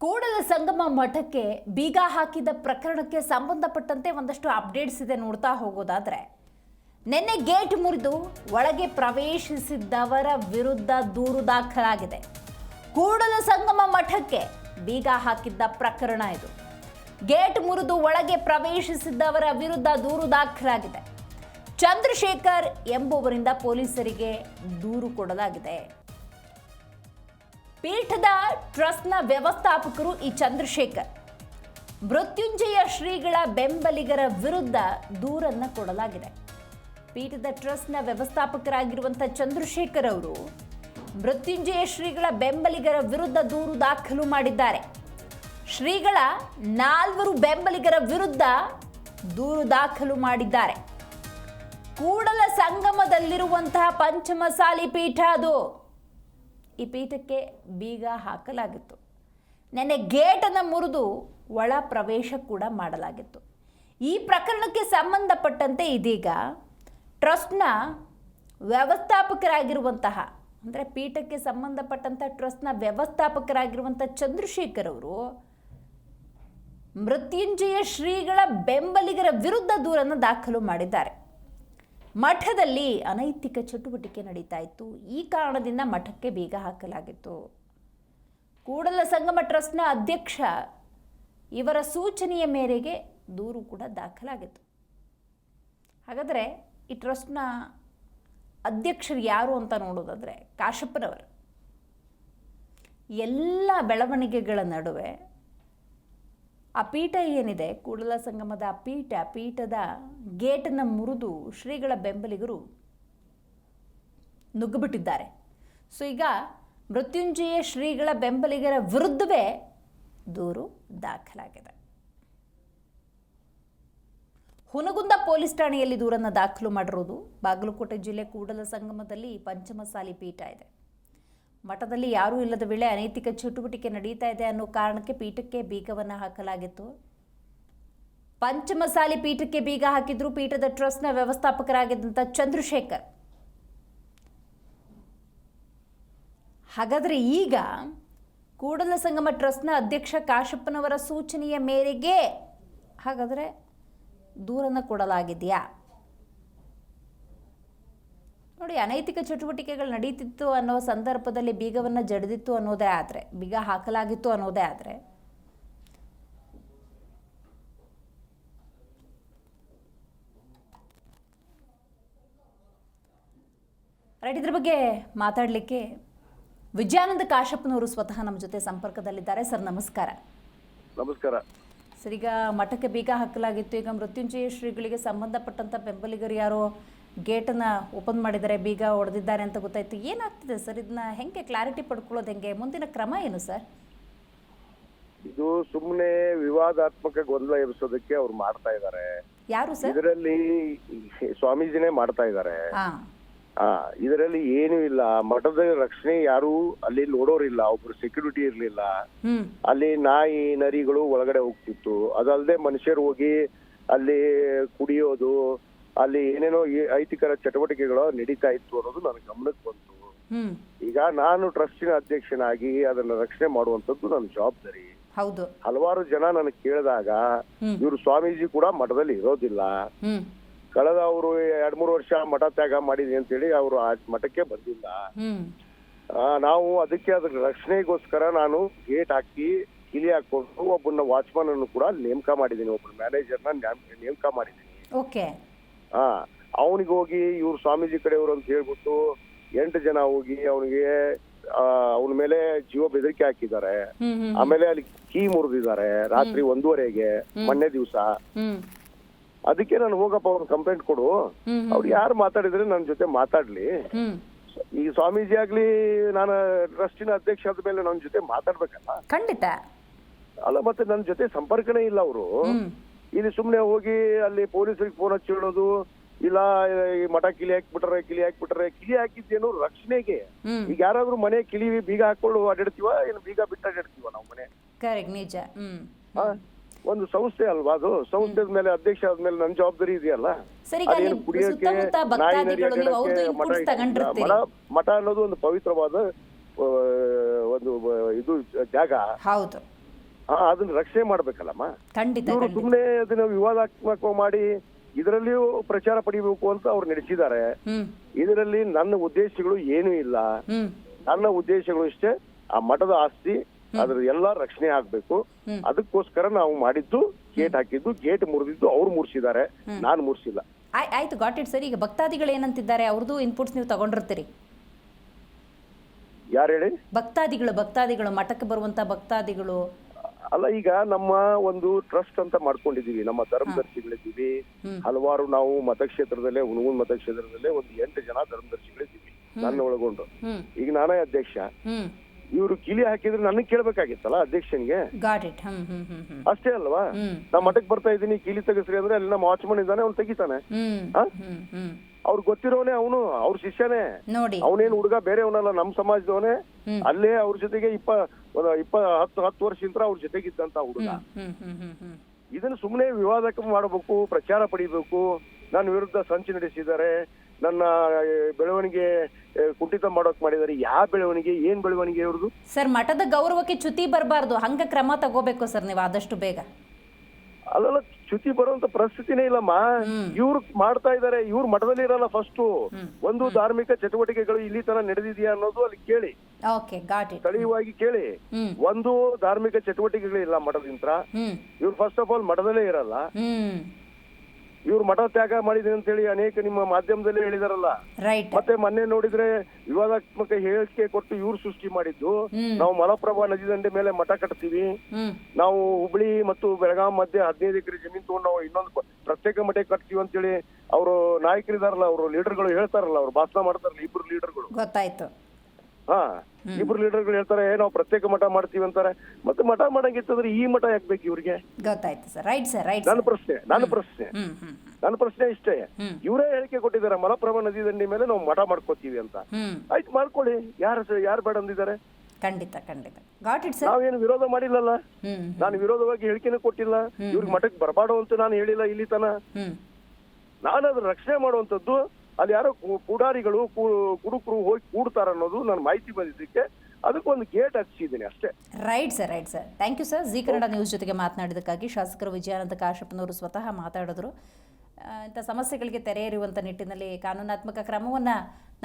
ಕೂಡಲ ಸಂಗಮ ಮಠಕ್ಕೆ ಬೀಗ ಹಾಕಿದ ಪ್ರಕರಣಕ್ಕೆ ಸಂಬಂಧಪಟ್ಟಂತೆ ಒಂದಷ್ಟು ಅಪ್ಡೇಟ್ಸ್ ಇದೆ ನೋಡ್ತಾ ಹೋಗೋದಾದ್ರೆ, ನಿನ್ನೆ ಗೇಟ್ ಮುರಿದು ಒಳಗೆ ಪ್ರವೇಶಿಸಿದ್ದವರ ವಿರುದ್ಧ ದೂರು ದಾಖಲಾಗಿದೆ. ಕೂಡಲ ಸಂಗಮ ಮಠಕ್ಕೆ ಬೀಗ ಹಾಕಿದ್ದ ಪ್ರಕರಣ ಇದು. ಗೇಟ್ ಮುರಿದು ಒಳಗೆ ಪ್ರವೇಶಿಸಿದ್ದವರ ವಿರುದ್ಧ ದೂರು ದಾಖಲಾಗಿದೆ. ಚಂದ್ರಶೇಖರ್ ಎಂಬುವರಿಂದ ಪೊಲೀಸರಿಗೆ ದೂರು ಕೊಡಲಾಗಿದೆ. ಪೀಠದ ಟ್ರಸ್ಟ್ನ ವ್ಯವಸ್ಥಾಪಕರು ಈ ಚಂದ್ರಶೇಖರ್. ಮೃತ್ಯುಂಜಯ ಶ್ರೀಗಳ ಬೆಂಬಲಿಗರ ವಿರುದ್ಧ ದೂರನ್ನು ಕೊಡಲಾಗಿದೆ. ಪೀಠದ ಟ್ರಸ್ಟ್ನ ವ್ಯವಸ್ಥಾಪಕರಾಗಿರುವಂಥ ಚಂದ್ರಶೇಖರ್ ಅವರು ಮೃತ್ಯುಂಜಯ ಶ್ರೀಗಳ ಬೆಂಬಲಿಗರ ವಿರುದ್ಧ ದೂರು ದಾಖಲು ಮಾಡಿದ್ದಾರೆ. ಶ್ರೀಗಳ ನಾಲ್ವರು ಬೆಂಬಲಿಗರ ವಿರುದ್ಧ ದೂರು ದಾಖಲು ಮಾಡಿದ್ದಾರೆ. ಕೂಡಲ ಸಂಗಮದಲ್ಲಿರುವಂತಹ ಪಂಚಮಸಾಲಿ ಪೀಠ ಅದು. ಈ ಪೀಠಕ್ಕೆ ಬೀಗ ಹಾಕಲಾಗಿತ್ತು. ನೆನ್ನೆ ಗೇಟನ್ನು ಮುರಿದು ಒಳ ಪ್ರವೇಶ ಕೂಡ ಮಾಡಲಾಗಿತ್ತು. ಈ ಪ್ರಕರಣಕ್ಕೆ ಸಂಬಂಧಪಟ್ಟಂತೆ ಇದೀಗ ಟ್ರಸ್ಟ್ನ ವ್ಯವಸ್ಥಾಪಕರಾಗಿರುವಂತಹ, ಅಂದರೆ ಪೀಠಕ್ಕೆ ಸಂಬಂಧಪಟ್ಟಂಥ ಟ್ರಸ್ಟ್ನ ವ್ಯವಸ್ಥಾಪಕರಾಗಿರುವಂಥ ಚಂದ್ರಶೇಖರ್ ಅವರು ಮೃತ್ಯುಂಜಯ ಶ್ರೀಗಳ ಬೆಂಬಲಿಗರ ವಿರುದ್ಧ ದೂರನ್ನು ದಾಖಲು ಮಾಡಿದ್ದಾರೆ. ಮಠದಲ್ಲಿ ಅನೈತಿಕ ಚಟುವಟಿಕೆ ನಡೀತಾ ಇತ್ತು. ಈ ಕಾರಣದಿಂದ ಮಠಕ್ಕೆ ಬೀಗ ಹಾಕಲಾಗಿತ್ತು. ಕೂಡಲ ಸಂಗಮ ಟ್ರಸ್ಟ್ನ ಅಧ್ಯಕ್ಷ ಇವರ ಸೂಚನೆಯ ಮೇರೆಗೆ ದೂರು ಕೂಡ ದಾಖಲಾಗಿತ್ತು. ಹಾಗಾದರೆ ಈ ಟ್ರಸ್ಟ್ನ ಅಧ್ಯಕ್ಷರು ಯಾರು ಅಂತ ನೋಡೋದಾದರೆ ಕಾಶಪ್ಪನವರು. ಎಲ್ಲ ಬೆಳವಣಿಗೆಗಳ ನಡುವೆ ಆ ಪೀಠ ಏನಿದೆ? ಕೂಡಲ ಸಂಗಮದ ಪೀಠ ಪೀಠದ ಗೇಟನ್ನು ಮುರಿದು ಶ್ರೀಗಳ ಬೆಂಬಲಿಗರು ನುಗ್ಗಿಬಿಟ್ಟಿದ್ದಾರೆ. ಸೊ ಈಗ ಮೃತ್ಯುಂಜಯ ಶ್ರೀಗಳ ಬೆಂಬಲಿಗರ ವಿರುದ್ಧವೇ ದೂರು ದಾಖಲಾಗಿದೆ. ಹುನಗುಂದ ಪೊಲೀಸ್ ಠಾಣೆಯಲ್ಲಿ ದೂರನ್ನು ದಾಖಲು ಮಾಡಿರೋದು. ಬಾಗಲಕೋಟೆ ಜಿಲ್ಲೆ ಕೂಡಲ ಸಂಗಮದಲ್ಲಿ ಪಂಚಮಸಾಲಿ ಪೀಠ ಇದೆ. ಮಠದಲ್ಲಿ ಯಾರೂ ಇಲ್ಲದ ವೇಳೆ ಅನೈತಿಕ ಚಟುವಟಿಕೆ ನಡೀತಾ ಇದೆ ಅನ್ನೋ ಕಾರಣಕ್ಕೆ ಪೀಠಕ್ಕೆ ಬೀಗವನ್ನು ಹಾಕಲಾಗಿತ್ತು. ಪಂಚಮಸಾಲಿ ಪೀಠಕ್ಕೆ ಬೀಗ ಹಾಕಿದ್ರು ಪೀಠದ ಟ್ರಸ್ಟ್ನ ವ್ಯವಸ್ಥಾಪಕರಾಗಿದ್ದಂಥ ಚಂದ್ರಶೇಖರ್. ಹಾಗಾದರೆ ಈಗ ಕೂಡಲ ಸಂಗಮ ಟ್ರಸ್ಟ್ನ ಅಧ್ಯಕ್ಷ ಕಾಶಪ್ಪನವರ ಸೂಚನೆಯ ಮೇರೆಗೆ ಹಾಗಾದರೆ ದೂರನ್ನು ಕೊಡಲಾಗಿದೆಯಾ? ನೋಡಿ ಅನೈತಿಕ ಚಟುವಟಿಕೆಗಳು ನಡೀತಿತ್ತು ಅನ್ನೋ ಸಂದರ್ಭದಲ್ಲಿ ಬೀಗವನ್ನು ಜಡಿದಿತ್ತು ಅನ್ನೋದೇ ಆದರೆ ಬೀಗ ಹಾಕಲಾಗಿತ್ತು ಅನ್ನೋದೇ ಆದರೆ. ರೈಟ್ ಇದ್ರ ಬಗ್ಗೆ ಮಾತಾಡಲಿಕ್ಕೆ ವಿಜಯಾನಂದ ಕಾಶಪ್ಪನವರು ಸ್ವತಃ ನಮ್ಮ ಜೊತೆ ಸಂಪರ್ಕದಲ್ಲಿದ್ದಾರೆ. ಸರ್ ನಮಸ್ಕಾರ. ನಮಸ್ಕಾರ. ಸರ್ ಈಗ ಮಠಕ್ಕೆ ಬೀಗ ಹಾಕಲಾಗಿತ್ತು. ಈಗ ಮೃತ್ಯುಂಜಯ ಶ್ರೀಗಳಿಗೆ ಸಂಬಂಧಪಟ್ಟಂತ ಬೆಂಬಲಿಗರು ಯಾರೋ? ಗೇಟನ್ನು ಓಪನ್ ಮಾಡಿದ್ದಾರೆ ಬೀಗ ಹೊಡೆದಿದ್ದಾರೆ ಅಂತ ಗೊತ್ತಾಯ್ತು. ಏನಾಗ್ತಿದೆ ಸರ್? ಇದನ್ನ ಹೆಂಗೆ ಕ್ಲಾರಿಟಿ ಪಡ್ಕೊಳ್ಳೋದು ಹೆಂಗೆ? ಮುಂದಿನ ಕ್ರಮ ಏನು ಸರ್? ಇದು ಸುಮ್ಮನೆ ವಿವಾದಾತ್ಮಕ ಗೊಂದಲ ಇರಿಸೋದಕ್ಕೆ ಅವ್ರು ಮಾಡ್ತಾ ಇದ್ದಾರೆ. ಯಾರು ಸರ್? ಇದರಲ್ಲಿ ಸ್ವಾಮೀಜಿನೇ ಮಾಡ್ತಾ ಇದ್ದಾರೆ. ಆ ಇದರಲ್ಲಿ ಏನು ಇಲ್ಲ. ಮಠದ ರಕ್ಷಣೆ ಯಾರು ಅಲ್ಲಿ ನೋಡೋರಿಲ್ಲ. ಒಬ್ರು ಸೆಕ್ಯೂರಿಟಿ ಇರ್ಲಿಲ್ಲ. ಅಲ್ಲಿ ನಾಯಿ ನರಿಗಳು ಒಳಗಡೆ ಹೋಗ್ತಿತ್ತು. ಅದಲ್ಲದೆ ಮನುಷ್ಯರು ಹೋಗಿ ಅಲ್ಲಿ ಕುಡಿಯೋದು ಅಲ್ಲಿ ಏನೇನೋ ಐತಿಕರ ಚಟುವಟಿಕೆಗಳು ನಡೀತಾ ಇತ್ತು ಅನ್ನೋದು ನನ್ನ ಗಮನಕ್ಕೆ ಬಂತು. ಈಗ ನಾನು ಟ್ರಸ್ಟಿನ ಅಧ್ಯಕ್ಷನಾಗಿ ಅದನ್ನ ರಕ್ಷಣೆ ಮಾಡುವಂತದ್ದು ನನ್ನ ಜವಾಬ್ದಾರಿ. ಹೌದು. ಹಲವಾರು ಜನ ನನಗೆ ಕೇಳಿದಾಗ ಇವರು ಸ್ವಾಮೀಜಿ ಕೂಡ ಮಠದಲ್ಲಿ ಇರೋದಿಲ್ಲ. ಕಳೆದ ಅವರು ಎರಡ್ ಮೂರು ವರ್ಷ ಮಠ ತ್ಯಾಗ ಮಾಡಿದ್ವಿ ಅಂತೇಳಿ ಅವರು ಆ ಮಠಕ್ಕೆ ಬಂದಿಲ್ಲ. ನಾವು ಅದಕ್ಕೆ ಅದ್ರ ರಕ್ಷಣೆಗೋಸ್ಕರ ನಾನು ಗೇಟ್ ಹಾಕಿ ಕಿಲಿ ಹಾಕೊಂಡು ಒಬ್ಬನ ವಾಚ್ಮನ್ ಅನ್ನು ಕೂಡ ನೇಮಕ ಮಾಡಿದ್ದೀನಿ. ಒಬ್ಬ ಮ್ಯಾನೇಜರ್ನ ನೇಮಕ ಮಾಡಿದ್ದೀನಿ. ಆ ಅವನಿಗೆ ಹೋಗಿ ಇವ್ರು ಸ್ವಾಮೀಜಿ ಕಡೆಯವರು ಅಂತ ಹೇಳ್ಬಿಟ್ಟು ಎಂಟು ಜನ ಹೋಗಿ ಅವನಿಗೆ ಅವನ ಮೇಲೆ ಜೀವ ಬೆದರಿಕೆ ಹಾಕಿದ್ದಾರೆ. ಆಮೇಲೆ ಅಲ್ಲಿ ಕೀ ಮುರಿದಿದ್ದಾರೆ ರಾತ್ರಿ ಒಂದೂವರೆಗೆ ಮೊನ್ನೆ ದಿವಸ. ಅದಕ್ಕೆ ನಾನು ಹೋಗಪ್ಪ ಅವ್ರ ಕಂಪ್ಲೇಂಟ್ ಕೊಡು. ಅವ್ರು ಯಾರು ಮಾತಾಡಿದ್ರೆ ನನ್ನ ಜೊತೆ ಮಾತಾಡ್ಲಿ. ಈ ಸ್ವಾಮೀಜಿ ಆಗ್ಲಿ ನಾನು ಟ್ರಸ್ಟಿನ ಅಧ್ಯಕ್ಷ ಆದ ಮೇಲೆ ನನ್ನ ಜೊತೆ ಮಾತಾಡ್ಬೇಕಲ್ಲ? ಖಂಡಿತ. ಅಲ್ಲ ಮತ್ತೆ ನನ್ನ ಜೊತೆ ಸಂಪರ್ಕನೇ ಇಲ್ಲ ಅವರು. ಇಲ್ಲಿ ಸುಮ್ಮನೆ ಹೋಗಿ ಅಲ್ಲಿ ಪೊಲೀಸರಿಗೆ ಫೋನ್ ಹಚ್ಚಿ ಹೇಳೋದು ಇಲ್ಲ ಈ ಮಠ ಕಿಲಿ ಹಾಕ್ಬಿಟ್ರೆ ಕಿಲಿ ಹಾಕ್ಬಿಟ್ರೆ ಕಿಲಿ ಹಾಕಿದ್ದೇನು ರಕ್ಷಣೆಗೆ. ಈಗ ಯಾರಾದ್ರೂ ಮನೆ ಕಿಲಿ ಬೀಗ ಹಾಕೊಂಡು ಅಡ್ಡಿಡ್ತೀವ ಏನು ಬೀಗ ಬಿಟ್ಟು ಅಡ್ಡಿಡ್ತೀವ ನಾವು ಮನೆ? ಕರೆಕ್ಟ್ ನಿಜ. ಒಂದು ಸಂಸ್ಥೆ ಅಲ್ವಾ ಅದು? ಸಂಸ್ಥೆ ಮೇಲೆ ಅಧ್ಯಕ್ಷ ಆದ್ಮೇಲೆ ನನ್ನ ಜವಾಬ್ದಾರಿ ಇದೆಯಲ್ಲ? ಮಠ ಅನ್ನೋದು ಒಂದು ಪವಿತ್ರವಾದ ಒಂದು ಇದು ಜಾಗ. ಹೌದು. ಆ, ಅದನ್ನ ರಕ್ಷಣೆ ಮಾಡ್ಬೇಕಲ್ಲಮ್ಮ? ಖಂಡಿತ ಇವರು ಖಂಡಿತ. ಸುಮ್ಮನೆ ಅದನ್ನ ವಿವಾದಾತ್ಮಕ ಮಾಡಿ ಇದರಲ್ಲಿಯೂ ಪ್ರಚಾರ ಪಡಿಬೇಕು ಅಂತ ಅವ್ರು ನಡೆಸಿದ್ದಾರೆ. ಹ್ಮ್. ಇದರಲ್ಲಿ ನನ್ನ ಉದ್ದೇಶಗಳು ಏನೂ ಇಲ್ಲ. ಹ್ಮ್. ನನ್ನ ಉದ್ದೇಶಗಳು ಇಷ್ಟೇ. ಆ ಮಠದ ಆಸ್ತಿ ಅದ್ರ ಎಲ್ಲಾ ರಕ್ಷಣೆ ಆಗ್ಬೇಕು. ಹ್ಮ್. ಅದಕ್ಕೋಸ್ಕರ ನಾವು ಮಾಡಿದ್ದು ಗೇಟ್ ಹಾಕಿದ್ದು ಗೇಟ್ ಮುರಿದಿದ್ದು ಅವ್ರು ಮುರ್ಸಿದ್ದಾರೆ. ನಾನು ಮುರ್ಸಿಲ್ಲ. ಆಯ್ ಆಯ್ತು ಗಾಟ್ ಇಟ್ ಸರ್ ಈಗ ಭಕ್ತಾದಿಗಳು ಏನಂತಿದ್ದಾರೆ ಅವ್ರದ್ದು ಇನ್ಪುಟ್ಸ್ ನೀವು ತಗೊಂಡಿರ್ತೀರಿ. ಯಾರು ಹೇಳಿ? ಭಕ್ತಾದಿಗಳು ಭಕ್ತಾದಿಗಳು ಮಠಕ್ಕೆ ಬರುವಂತ ಭಕ್ತಾದಿಗಳು ಅಲ್ಲ ಈಗ ನಮ್ಮ ಒಂದು ಟ್ರಸ್ಟ್ ಅಂತ ಮಾಡ್ಕೊಂಡಿದೀವಿ ನಮ್ಮ ಧರ್ಮದರ್ಶಿಗಳಿದ್ದೀವಿ. ಹಲವಾರು ನಾವು ಮತಕ್ಷೇತ್ರದಲ್ಲೇ ಹುಣಗುನ್ ಮತಕ್ಷೇತ್ರದಲ್ಲೇ ಒಂದು ಎಂಟು ಜನ ಧರ್ಮದರ್ಶಿಗಳಿದ್ದೀವಿ. ನನ್ನ ಒಳಗೊಂಡು. ಈಗ ನಾನೇ ಅಧ್ಯಕ್ಷ. ಇವರು ಕಿಲಿ ಹಾಕಿದ್ರೆ ನನಗೆ ಕೇಳ್ಬೇಕಾಗಿತ್ತಲ್ಲ ಅಧ್ಯಕ್ಷನ್ಗೆ? ಅಷ್ಟೇ ಅಲ್ವಾ? ನಮ್ಮ ನಾ ಮಠಕ್ಕೆ ಬರ್ತಾ ಇದ್ದೀನಿ ಕೀಲಿ ತೆಗಿಸ್ರಿ ಅಂದ್ರೆ ಅಲ್ಲಿ ನಮ್ಮ ವಾಚ್ಮನ್ ಇದ್ದಾನೆ ಅವ್ನು ತೆಗಿತಾನೆ. ಹ್ಮ್ ಆ? ಹ್ಮ್ ಹ್ಮ್ ಅವ್ರು ಗೊತ್ತಿರೋನೆ ಅವನು ಅವ್ರ ಶಿಷ್ಯನೇ. ನೋಡಿ. ಅವನೇನು ಹುಡುಗ ಬೇರೆಯವನಲ್ಲ ನಮ್ಮ ಸಮಾಜದವನೇ. ಅಲ್ಲೇ ಅವ್ರ ಜೊತೆಗೆ ಇಪ್ಪ ಇಪ್ಪ ಹತ್ತು ಹತ್ತು ವರ್ಷದಿಂದ ಅವ್ರ ಜೊತೆಗಿದ್ದಂತ ಹುಡುಗ. ಇದನ್ನ ಸುಮ್ಮನೆ ವಿವಾದಕ್ಕೆ ಮಾಡಬೇಕು ಪ್ರಚಾರ ಪಡಿಬೇಕು. ನನ್ನ ವಿರುದ್ಧ ಸಂಚು ನಡೆಸಿದ್ದಾರೆ. ನನ್ನ ಬೆಳವಣಿಗೆ ಕುಂಠಿತ ಮಾಡೋಕ್ ಮಾಡಿದ್ದಾರೆ. ಯಾವ ಬೆಳವಣಿಗೆ ಏನ್ ಬೆಳವಣಿಗೆ ಇವ್ರದ್ದು ಸರ್ ಮಠದ ಗೌರವಕ್ಕೆ ಚ್ಯುತಿ ಬರಬಾರ್ದು. ಹಂಗ ಕ್ರಮ ತಗೋಬೇಕು ಸರ್ ನೀವು ಆದಷ್ಟು ಬೇಗ. ಅಲ್ಲೆಲ್ಲ ಚ್ಯುತಿ ಬರುವಂತ ಪರಿಸ್ಥಿತಿನೇ ಇಲ್ಲಮ್ಮ. ಇವ್ರು ಮಾಡ್ತಾ ಇದಾರೆ ಇವ್ರು ಮಠದಲ್ಲಿ ಇರಲ್ಲ ಫಸ್ಟ್. ಒಂದು ಧಾರ್ಮಿಕ ಚಟುವಟಿಕೆಗಳು ಇಲ್ಲಿ ತರ ನಡೆದಿದೆಯಾ ಅನ್ನೋದು ಅಲ್ಲಿ ಕೇಳಿ. ಸ್ಥಳೀಯವಾಗಿ ಕೇಳಿ. ಒಂದು ಧಾರ್ಮಿಕ ಚಟುವಟಿಕೆಗಳಿಲ್ಲ ಇಲ್ಲ ಮಠದಿಂತ ಇವ್ರು ಫಸ್ಟ್ ಆಫ್ ಆಲ್ ಮಠದಲ್ಲೇ ಇರಲ್ಲ. ಇವ್ರು ಮಠ ತ್ಯಾಗ ಮಾಡಿದೆ ಅಂತ ಹೇಳಿ ಅನೇಕ ನಿಮ್ಮ ಮಾಧ್ಯಮದಲ್ಲಿ ಹೇಳಿದಾರಲ್ಲ. ರೈಟ್ ಮತ್ತೆ ಮೊನ್ನೆ ನೋಡಿದ್ರೆ ವಿವಾದಾತ್ಮಕ ಹೇಳಿಕೆ ಕೊಟ್ಟು ಇವ್ರು ಸೃಷ್ಟಿ ಮಾಡಿದ್ದು. ನಾವು ಮಲಪ್ರಭಾ ನದಿ ದಂಡೆ ಮೇಲೆ ಮಠ ಕಟ್ತೀವಿ. ನಾವು ಹುಬ್ಳಿ ಮತ್ತು ಬೆಳಗಾಂ ಮಧ್ಯೆ ಹದಿನೈದು ಎಕರೆ ಜಮೀನ್ ತಗೊಂಡು ನಾವು ಇನ್ನೊಂದು ಪ್ರತ್ಯೇಕ ಮಠ ಕಟ್ತೀವಿ ಅಂತೇಳಿ ಅವರು ನಾಯಕರಿದಾರಲ್ಲ ಅವರು ಲೀಡರ್ಗಳು ಹೇಳ್ತಾರಲ್ಲ ಅವ್ರು ಭಾಷಣ ಮಾಡ್ತಾರಲ್ಲ ಇಬ್ರು ಲೀಡರ್ಗಳು ಗೊತ್ತಾಯ್ತು. ಹಾ ಇಬ್ರು ಲೀಡರ್ಗಳು ಹೇಳ್ತಾರೆ "ಏ, ನಾವು ಪ್ರತ್ಯೇಕ ಮಠ ಮಾಡ್ತೀವಿ ಅಂತಾರೆ. ಮತ್ತೆ ಮಠ ಮಾಡಂಗಿತ್ತಂದ್ರೆ ಈ ಮಠ ಯಾಕೆ ಬೇಕು ಇವ್ರಿಗೆ? ಗೊತ್ತಾಯ್ತು ಸರ್. ರೈಟ್ ಸರ್ ರೈಟ್ ನನ್ನ ಪ್ರಶ್ನೆ ನನ್ನ ಪ್ರಶ್ನೆ. ನನ್ನ ಪ್ರಶ್ನೆ ಇಷ್ಟೇ. ಇವರೇ ಹೇಳಿಕೆ ಕೊಟ್ಟಿದ್ದಾರೆ ಮಲಪ್ರಭಾ ನದಿ ದಂಡಿ ಮೇಲೆ ನಾವು ಮಠ ಮಾಡ್ಕೋತೀವಿ ಅಂತ. ಆಯ್ತು ಮಾಡ್ಕೊಳ್ಳಿ. ಯಾರು ಯಾರು ಬೇಡ ಅಂದಿದ್ದಾರೆ? ಖಂಡಿತ ಖಂಡಿತ. ಗಾಟ್ ಇಟ್ ಸರ್ ನಾವೇನು ವಿರೋಧ ಮಾಡಿಲ್ಲಲ್ಲ? ನಾನು ವಿರೋಧವಾಗಿ ಹೇಳಿಕೆನೂ ಕೊಟ್ಟಿಲ್ಲ. ಇವ್ರಿಗೆ ಮಠಕ್ಕೆ ಬರಬಾರ್ದು ಅಂತ ನಾನು ಹೇಳಿಲ್ಲ ಇಲ್ಲಿ ತನ ನಾನು ಅದ್ರ ರಕ್ಷಣೆ ಮಾಡುವಂತದ್ದು ಅಲ್ಲಿ ಯಾರೋ ಪುಡಾರಿಗಳು ಕುಡುಕರು ಹೋಗಿ ಕೂಡ್ತಾರ ಅನ್ನೋದು ನನ್ನ ಮಾಹಿತಿ ಬಂದಿದ್ದಕ್ಕೆ ಅದಕ್ಕೊಂದು ಗೇಟ್ ಹಚ್ಚಿದ್ದೀನಿ ಅಷ್ಟೇ. Right sir right sir thank you sir Zee Kannada news ಜೊತೆಗೆ ಮಾತನಾಡಿದ್ದಕ್ಕಾಗಿ ಶಾಸಕರು ವಿಜಯಾನಂದ ಕಾಶಪ್ಪನವರು ಸ್ವತಃ ಮಾತಾಡಿದ್ರು. ಇಂಥ ಸಮಸ್ಯೆಗಳಿಗೆ ತೆರೆ ಇರುವಂಥ ನಿಟ್ಟಿನಲ್ಲಿ ಕಾನೂನಾತ್ಮಕ ಕ್ರಮವನ್ನು